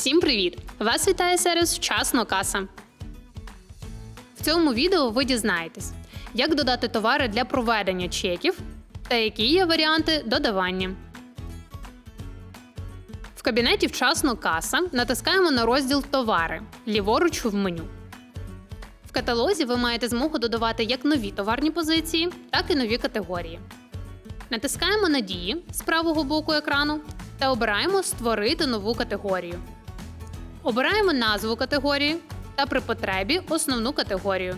Всім привіт! Вас вітає сервіс Вчасно каса. В цьому відео ви дізнаєтесь, як додати товари для проведення чеків та які є варіанти додавання. В кабінеті Вчасно каса натискаємо на розділ Товари ліворуч в меню. В каталозі ви маєте змогу додавати як нові товарні позиції, так і нові категорії. Натискаємо на дії з правого боку екрану та обираємо Створити нову категорію. Обираємо назву категорії та при потребі основну категорію.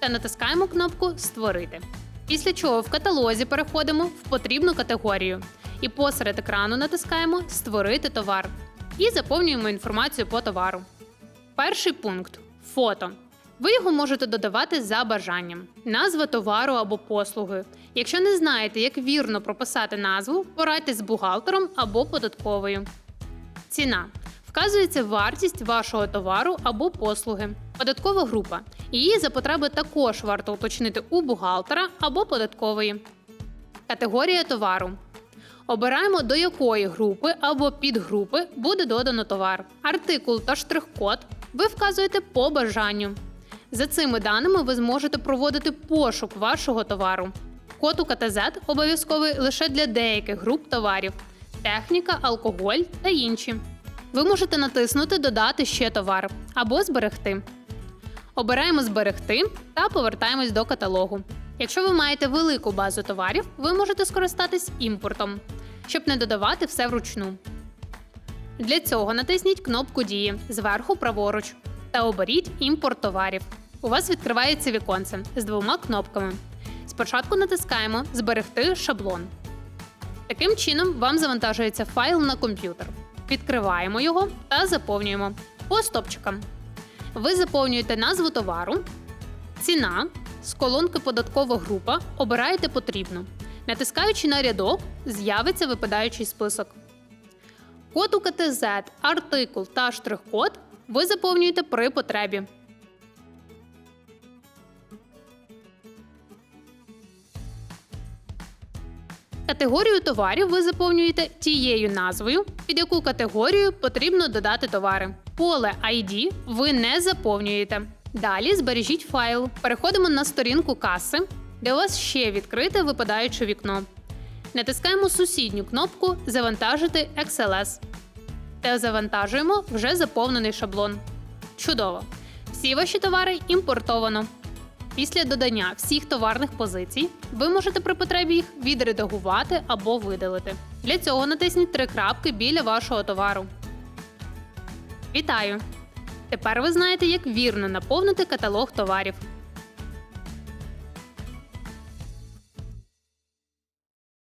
Та натискаємо кнопку Створити. Після чого в каталозі переходимо в потрібну категорію і посеред екрану натискаємо Створити товар і заповнюємо інформацію по товару. Перший пункт фото. Ви його можете додавати за бажанням. Назва товару або послуги. Якщо не знаєте, як вірно прописати назву, порадьтесь з бухгалтером або податковою. Ціна. Вказується вартість вашого товару або послуги. Податкова група. Її за потреби також варто уточнити у бухгалтера або податкової. Категорія товару. Обираємо, до якої групи або підгрупи буде додано товар. Артикул та штрих-код ви вказуєте по бажанню. За цими даними ви зможете проводити пошук вашого товару. Код у КТЗ обов'язковий лише для деяких груп товарів: техніка, алкоголь та інші. Ви можете натиснути Додати ще товар або зберегти. Обираємо Зберегти та повертаємось до каталогу. Якщо ви маєте велику базу товарів, ви можете скористатись імпортом, щоб не додавати все вручну. Для цього натисніть кнопку Дії зверху праворуч та оберіть імпорт товарів. У вас відкривається віконце з двома кнопками. Спочатку натискаємо Зберегти шаблон. Таким чином вам завантажується файл на комп'ютер. Відкриваємо його та заповнюємо по стопчикам. Ви заповнюєте назву товару, ціна з колонки Податкова група обираєте потрібну. Натискаючи на рядок, з'явиться випадаючий список. Код у КТЗ, артикул та штрих-код ви заповнюєте при потребі. Категорію товарів ви заповнюєте тією назвою, під яку категорію потрібно додати товари. Поле ID ви не заповнюєте. Далі збережіть файл. Переходимо на сторінку каси, де у вас ще відкрите випадаюче вікно. Натискаємо сусідню кнопку Завантажити XLS та завантажуємо вже заповнений шаблон. Чудово! Всі ваші товари імпортовано. Після додання всіх товарних позицій ви можете при потребі їх відредагувати або видалити. Для цього натисніть три крапки біля вашого товару. Вітаю! Тепер ви знаєте, як вірно наповнити каталог товарів.